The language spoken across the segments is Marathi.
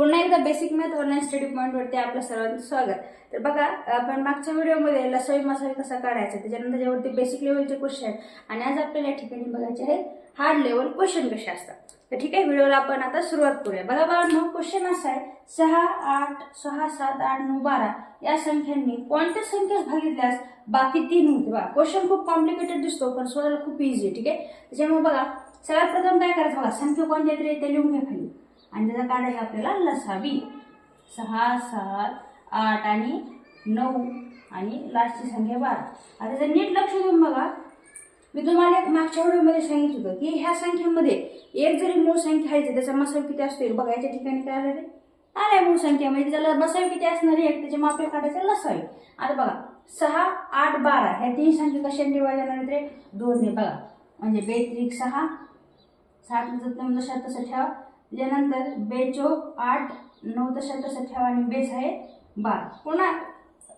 पुन्हा एकदा बेसिक मॅथ ऑनलाईन स्टडी पॉईंटवरती आपलं सर्वांचं स्वागत. तर बघा आपण मागच्या व्हिडिओमध्ये लसोई मसाई कसा काढायचा त्याच्यानंतर त्याच्यावरती बेसिक लेवलचे क्वेश्चन आहेत आणि आज आपल्याला या ठिकाणी बघायचे आहे हार्ड लेवल क्वेश्चन कसे असतात. तर ठीक आहे व्हिडिओला आपण आता सुरुवात करूया. बघा बाळांनो क्वेश्चन असा आहे सहा आठ सहा सात आठ नऊ बारा या संख्यांनी कोणत्या संख्येस भागितल्यास बाकी तीन होते? बघा क्वेश्चन खूप कॉम्प्लिकेटेड दिसतो पण सोडायला खूप इझी ठीक आहे? त्याच्यामुळे बघा सगळ्यात प्रथम काय करायचं बघा संख्या कोणत्या तरी ते लिहून घ्या खाली. आणि त्याचा काढायचा आपल्याला लसावी. सहा सहा आठ आणि नऊ आणि लास्टची संख्या बारा. आता जर नीट लक्ष देऊन बघा. मी तुम्हाला एक मागच्या व्हिडिओमध्ये सांगितलं होतं की ह्या संख्येमध्ये एक जरी मूळ संख्या आहे त्याचा मसाव किती असतो बघा याच्या ठिकाणी काय आलं रे आलाय मूळ संख्या म्हणजे त्याला मसावी किती असणार आहे? एक त्याचे मापे काढायचं लसावी. आता बघा सहा आठ बारा ह्या तीन संख्या कशाने डिवाइड जाणार रे? दोनने बघा. म्हणजे बेत्रिक सहा साठ जर तसं तसं ठेवा त्याच्यानंतर बेचोक आठ नऊ तशा ठेवा आणि बेस आहे बारा. पुन्हा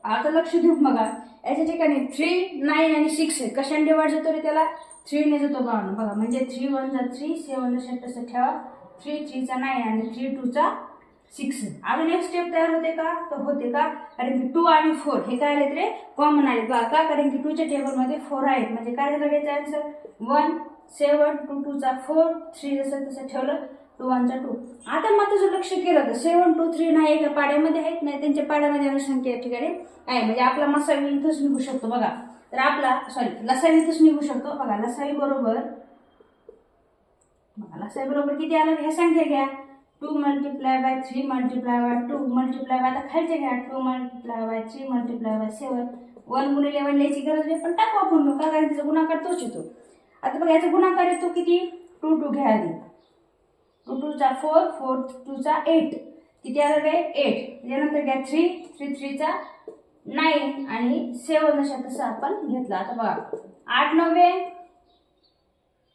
आता लक्ष देऊन बघा. याच्या ठिकाणी थ्री नाईन आणि सिक्स आहे. कशाने डिवाइड जातो रे त्याला? थ्रीने जातो बघा बघा म्हणजे थ्री वन जा थ्री सेवन तशा तसं ठेवा थ्री थ्रीचा नाईन आणि थ्री टूचा सिक्स अजून एक स्टेप तयार होते का? तर होते का? कारण की टू आणि फोर हे काय आले रे? कॉमन आले बघा का कारण की टूच्या टेबलमध्ये फोर आहेत. म्हणजे काय झालं याचा आन्सर वन सेवन टू टूचा फोर थ्री जसं तसं ठेवलं. टू वनचा टू आता मग जर लक्ष केलं तर सेवन टू थ्री नाही एका पाड्यामध्ये आहेत. नाही त्यांच्या पाड्यामध्ये अनुसंख्या या ठिकाणी आहे. म्हणजे आपला मसावी इथंच निघू शकतो बघा. तर आपला सॉरी लसावी इथंच निघू शकतो. बघा लसावी बरोबर बघा लसावी बरोबर किती आलं? ह्या संख्या घ्या. Two multiply by three multiply by two multiply by आता खालचे घ्या. Two multiply by three multiply by seven one गुणिले वन लिहायची गरज नाही पण टाकू आपण. का? कारण त्याचा गुणाकार तोच येतो. आता बघा याचा गुणाकार येतो किती? टू टू घ्या आधी. टूचा फोर फोर टूचा एट. किती आलं काय एट. म्हणजे त्याच्यानंतर घ्या थ्री थ्री थ्रीचा नाईन आणि सेवन अशा तसं आपण घेतला. आता बघा आठ नव्वे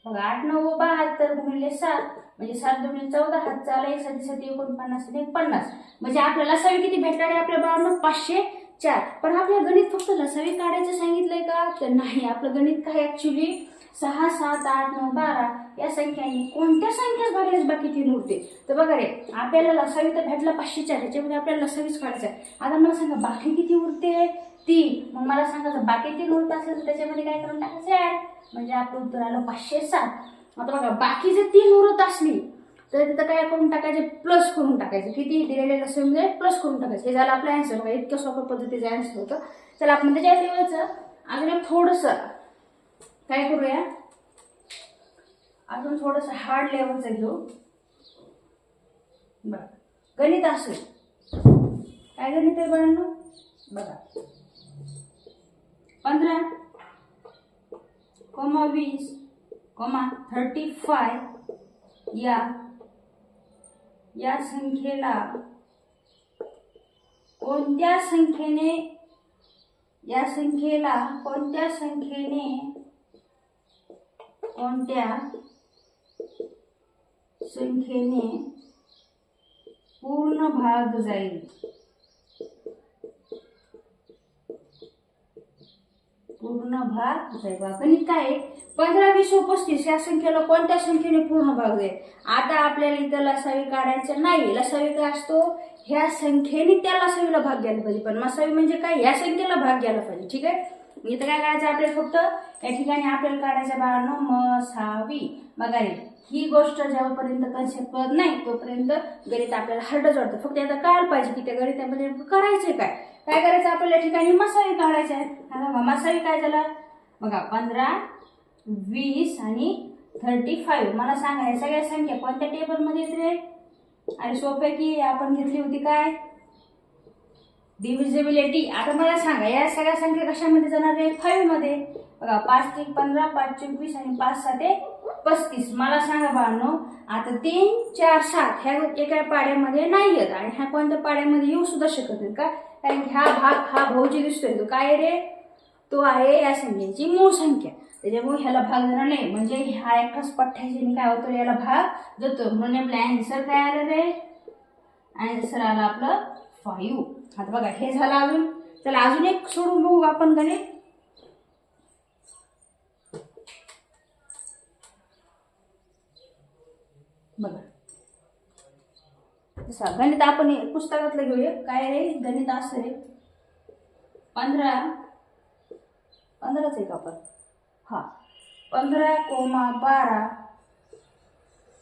बघा आठ नऊ बहात्तर गुणिले सात. म्हणजे सात दोन चौदा हात चाला एक साती साती एकोणपन्नास आणि एक पन्नास म्हणजे आपल्याला लसावी किती भेटणार आहे? आपल्या बाळांना पाचशे चार. पण आपल्या गणित फक्त लसावी काढायचं सांगितलंय का? तर नाही आपलं गणित काय ऍक्च्युली सहा सात आठ नऊ बारा. या संख्यांनी कोणत्या संख्येस भागल्यास बाकी तीन उरते तर बघा रे आपल्याला लसावी तर भेटला पाचशे चार ह्याच्यामध्ये आपल्याला लसावीच काढायचं आहे आता मला सांगा बाकी किती उरते? तीन. मग मला सांगा जर बाकी तीन उरत असेल तर त्याच्यामध्ये काय करून टाकायचं ॲड म्हणजे आपलं उत्तर आलं पाचशे सात. आता बघा बाकी जर तीन उरत असली तर तिथं काय करून टाकायचे? प्लस करून टाकायचं. किती? दिलेल्या लसावीमध्ये म्हणजे प्लस करून टाकायचं. हे झालं आपलं ॲन्सर बघा इतक्या सोप्या पद्धतीचं ॲन्सर होतं. चला आपण त्याच्या लेवलचं अजून एक थोडंसं. काय करूया? अजून थोडंसं हार्ड लेवलचं घेऊ. बघा. गणित असेल काय गणित आहे बाळांनो? बघा. पंधरा कोमा वीस कोमा थर्टी फाय या या संख्येला कोणत्या संख्येने या संख्येला कोणत्या संख्येने कोणत्या संख्येने पूर्ण भाग जाईल. पूर्ण भाग जाईल. गणित काय पंधरा वीस व पस्तीस या संख्येला कोणत्या संख्येने पूर्ण भाग जाईल? आता आपल्याला इथं लसावी काढायचं नाही. लसावी काय असतो? ह्या संख्येने त्या लसावीला भाग घ्यायला पाहिजे. पण मसावी म्हणजे काय? या संख्येला भाग घ्यायला पाहिजे. ठीक आहे? इथं काय करायचं आपल्याला फक्त? या ठिकाणी आपल्याला काढायचं बाळांनो मसावी बघा ही गोष्ट जेव्हापर्यंत कन्सेप्ट कळत नाही तोपर्यंत गणित आपल्याला हरडच वाटतं. फक्त आता कळायला पाहिजे की त्या गणितामध्ये करायचंय काय? काय करायचं? आपल्याला ठिकाणी मसावी काढायचं आहे हा मसावी काय झाला? बघा पंधरा वीस आणि थर्टी फाईव्ह मला सांगा ह्या सगळ्या संख्या कोणत्या टेबलमध्ये येते रे आणि सोपे की आपण घेतली होती काय? डिव्हिजिबिलिटी आता मला सांगा या सगळ्या संख्या कशामध्ये जाणार आहे? फाईव्हमध्ये. बघा पाच ते पंधरा पाच चोवीस आणि पाच साते पस्तीस. मला सांगा बाळांनो आता तीन चार सात ह्या एका पाड्यामध्ये नाही येत आणि ह्या कोणत्या पाड्यामध्ये येऊ सुद्धा शकत नाही का? कारण की भाग हा भाऊजी दिसतोय तो काय रे? तो आहे या संख्येची मूळ संख्या. त्याच्यामुळे ह्याला भाग जाणार नाही म्हणजे ह्या एकाच पठ्ठ्याचे काय होतो याला भाग जातो. म्हणून आपला अँसर काय आलं रे? अँसर आला आपलं फाईव्ह आता बघा हे झालं अजून. चला अजून एक सोडून बघू आपण गणित. बघा. गणित आपण पुस्तकातलं घेऊया. काय रे गणित असं रे पंधरा पंधराच आहे का आपण? हा. पंधरा कोमा बारा.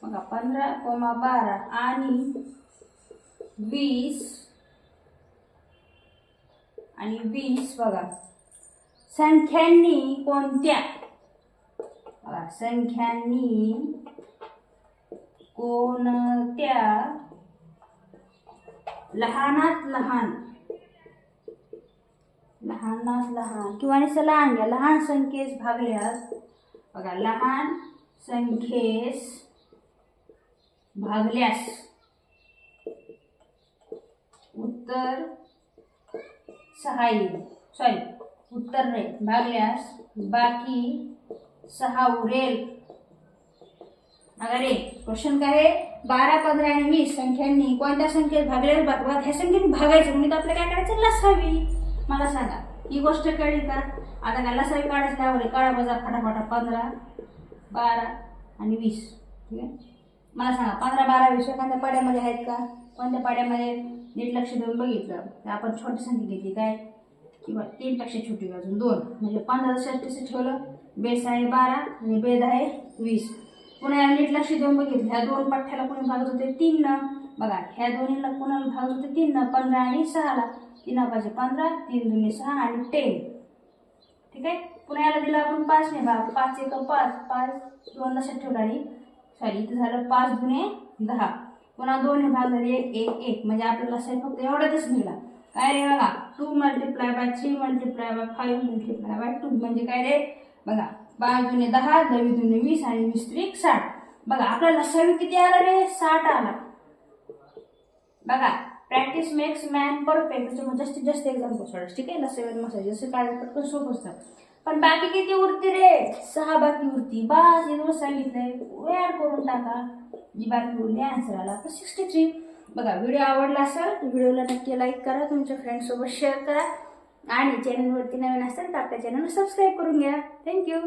बघा पंधरा कोमा बारा आणि वीस आणि वीस बघा. संख्यांनी कोणत्या? संख्यांनी कोणत्या लहानात लहान? लहानात लहान. किंवा नुसतं लहान घ्या लहान संख्येस भागल्यास बघा लहान संख्येस भागल्यास उत्तर सहा येईल. सॉरी उत्तर नाही. भागल्यास बाकी सहा उरेल. अरे क्वेश्चन काय आहे बारा पंधरा आणि वीस संख्यांनी कोणत्या संख्येत भागल्यावर भागवात ह्या संख्येने भागायचं. म्हणजे तर आपल्याला काय करायचं? लसावी. मला सांगा ही गोष्ट कळली का आता काय लसावी काढायचं? त्यावर काळा बजा फटाफटा. पंधरा बारा आणि वीस. ठीक आहे? मला सांगा पंधरा बारा वीस एखाद्या पाड्यामध्ये आहेत का? कोणत्या पाड्यामध्ये? नीट लक्ष देऊन बघितलं. तर आपण छोटी संख्या घेतली काय? किंवा तीन पेक्षा छोटी अजून दोन. म्हणजे पंधरा षष्टीचं ठेवलं. बेस आहे बारा आणि बेद आहे वीस. पुन्हा नीट लक्ष देऊन बघितलं. ह्या दोन पठ्ठ्याला कोणी भागत होते? तीन न. बघा ह्या दोन्हीला कोणाला भागत होते? तीन न. पंधरा आणि सहाला. तीन पाहिजे पंधरा तीन दोन्ही सहा आणि टेन ठीक आहे? पुन्हा याला दिलं आपण पाच ने भाग. पाच एक पाच. पाच दोन लक्षात ठेवला आणि सॉरी इथं झालं पाच दुने दहा. पुन्हा दोन भाग झाले एक एक. एक म्हणजे आपल्याला साहेब फक्त एवढ्यातच मिळाला काय रे बघा? Two multiply by three multiply by five multiply by two म्हणजे काय रे? बघा बारा जुने दहा दहावी जुने वीस आणि वीस त्रिक साठ. बघा आपल्याला सवी किती आला रे? साठ आला. बघा प्रॅक्टिस मेक्स मॅन परफेक्ट जास्तीत जास्त एक्झाम्पल सोडायचं ठीक आहे? लसावी मसाज जसं काय पटकन सोप असतं. पण बाकी किती उरते रे? सहा बाकी उरती. बस इथं सांगितलंय. वेळ करून टाका. जी बाकी उरली आन्सर आला. तर सिक्स्टी थ्री बघा व्हिडिओ आवडला असेल तर व्हिडिओला नक्की लाईक करा. तुमच्या फ्रेंडसोबत शेअर करा. आणि चॅनलवरती नवीन असेल तर आपल्या चॅनलला सबस्क्राईब करून घ्या. थँक्यू